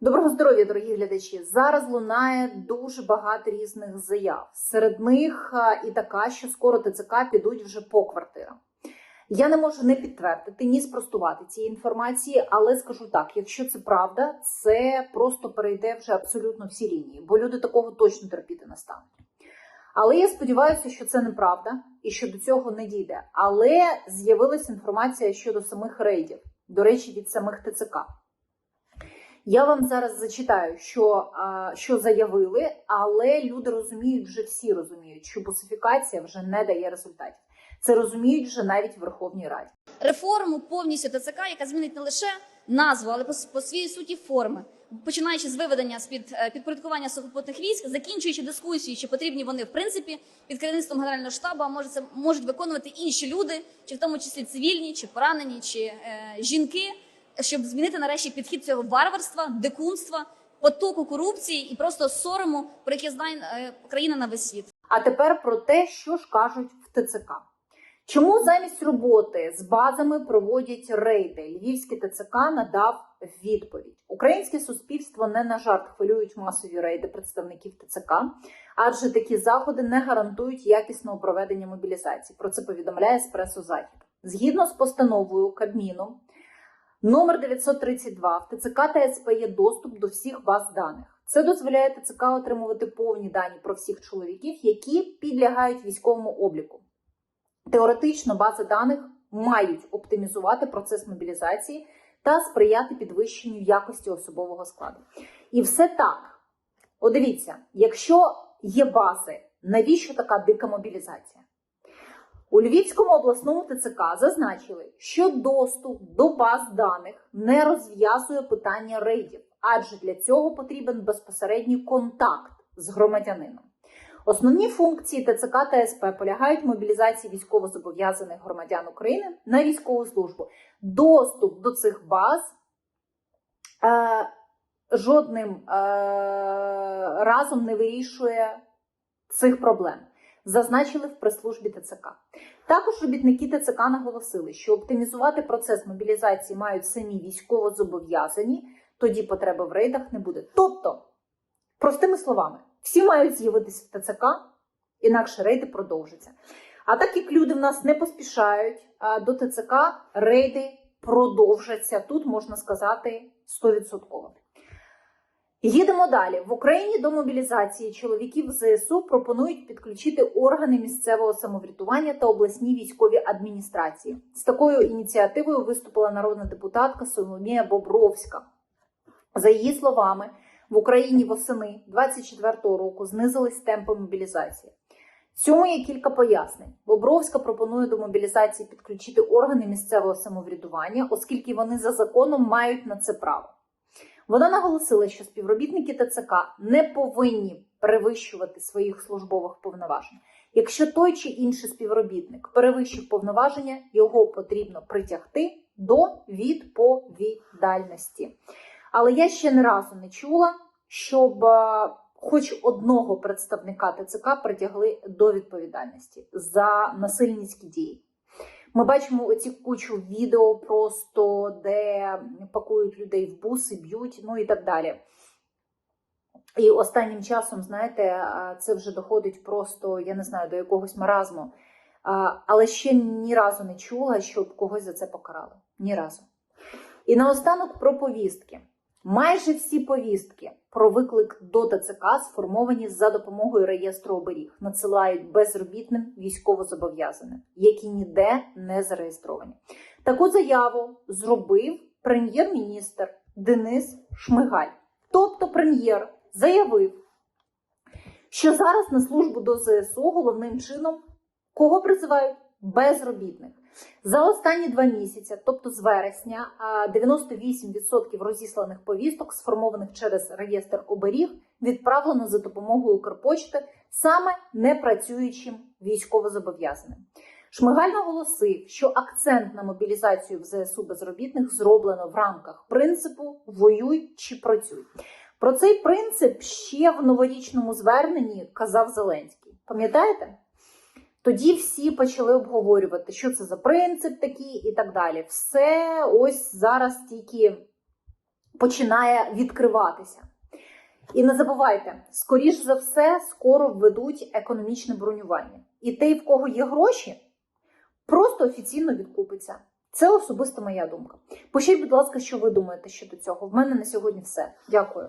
Доброго здоров'я, дорогі глядачі. Зараз лунає дуже багато різних заяв. Серед них і така, що скоро ТЦК підуть вже по квартирам. Я не можу не підтвердити, ні спростувати цієї інформації, але скажу так: якщо це правда, це просто перейде вже абсолютно всі лінії, бо люди такого точно терпіти не стануть. Але я сподіваюся, що це неправда і що до цього не дійде. Але з'явилася інформація щодо самих рейдів, до речі, від самих ТЦК. Я вам зараз зачитаю, що, що заявили, але люди розуміють, вже всі розуміють, що босифікація вже не дає результатів. Це розуміють вже навіть в Верховній Раді. реформу повністю ТЦК, яка змінить не лише назву, але по, по своїй суті форми, починаючи з виведення з під е, підпорядкування сухопутних військ, закінчуючи дискусію, чи потрібні вони в принципі під керівництвом генерального штабу, а може це можуть виконувати інші люди, чи в тому числі цивільні, чи поранені, чи е, жінки, щоб змінити нарешті підхід цього варварства, дикунства, потоку корупції і просто сорому, про яке знає е, країна на весь світ. А тепер про те, що ж кажуть в ТЦК. Чому замість роботи з базами проводять рейди? Львівський ТЦК надав відповідь. Українське суспільство не на жарт хвилюють масові рейди представників ТЦК, адже такі заходи не гарантують якісного проведення мобілізації. Про це повідомляє Еспресо Захід. Згідно з постановою Кабміну номер 932 в ТЦК та СП є доступ до всіх баз даних. Це дозволяє ТЦК отримувати повні дані про всіх чоловіків, які підлягають військовому обліку. Теоретично бази даних мають оптимізувати процес мобілізації та сприяти підвищенню якості особового складу. І все так. От дивіться, якщо є бази, навіщо така дика мобілізація? У Львівському обласному ТЦК зазначили, що доступ до баз даних не розв'язує питання рейдів, адже для цього потрібен безпосередній контакт з громадянином. Основні функції ТЦК та СП полягають в мобілізації військовозобов'язаних громадян України на військову службу. Доступ до цих баз е, жодним е, разом не вирішує цих проблем. Зазначили в прес-службі ТЦК. Також робітники ТЦК наголосили, що оптимізувати процес мобілізації мають самі військовозобов'язані, тоді потреби в рейдах не буде. Тобто, простими словами, всі мають з'явитися в ТЦК, інакше рейди продовжаться. А так як люди в нас не поспішають до ТЦК, рейди продовжаться. Тут можна сказати 100%. Їдемо далі. В Україні до мобілізації чоловіків ЗСУ пропонують підключити органи місцевого самоврядування та обласні військові адміністрації. З такою ініціативою виступила народна депутатка Соломія Бобровська. За її словами, в Україні восени 24-го року знизились темпи мобілізації. Цьому є кілька пояснень. Бобровська пропонує до мобілізації підключити органи місцевого самоврядування, оскільки вони за законом мають на це право. Вона наголосила, що співробітники ТЦК не повинні перевищувати своїх службових повноважень. Якщо той чи інший співробітник перевищив повноваження, його потрібно притягти до відповідальності. Але я ще не разу не чула, щоб е, хоч одного представника ТЦК притягли до відповідальності за насильницькі дії. Ми бачимо оці кучу відео, просто де пакують людей в буси, б'ють, ну і так далі. І останнім часом, знаєте, це вже доходить просто, я не знаю, до якогось маразму. Але ще ні разу не чула, щоб когось за це покарали. Ні разу. І наостанок про повістки. Майже всі повістки про виклик до ТЦК сформовані за допомогою реєстру оберіг, надсилають безробітним військовозобов'язаним, які ніде не зареєстровані. Таку заяву зробив прем'єр-міністр Денис Шмигаль. Тобто прем'єр заявив, що зараз на службу до ЗСУ головним чином кого призивають? Безробітних. За останні два місяці, тобто з вересня, а, 98% розісланих повісток, сформованих через реєстр оберіг, відправлено за допомогою Укрпочти саме непрацюючим військовозобов'язаним. Шмигаль наголосив, що акцент на мобілізацію в ЗСУ безробітних зроблено в рамках принципу воюй чи працюй. Про цей принцип ще в новорічному зверненні казав Зеленський. Пам'ятаєте? Тоді всі почали обговорювати, що це за принцип такий і так далі. Все ось зараз тільки починає відкриватися. І не забувайте, скоріш за все, скоро введуть економічне бронювання. І той, в кого є гроші, просто офіційно відкупиться. Це особисто моя думка. Пишіть, будь ласка, що ви думаєте щодо цього. В мене на сьогодні все. Дякую.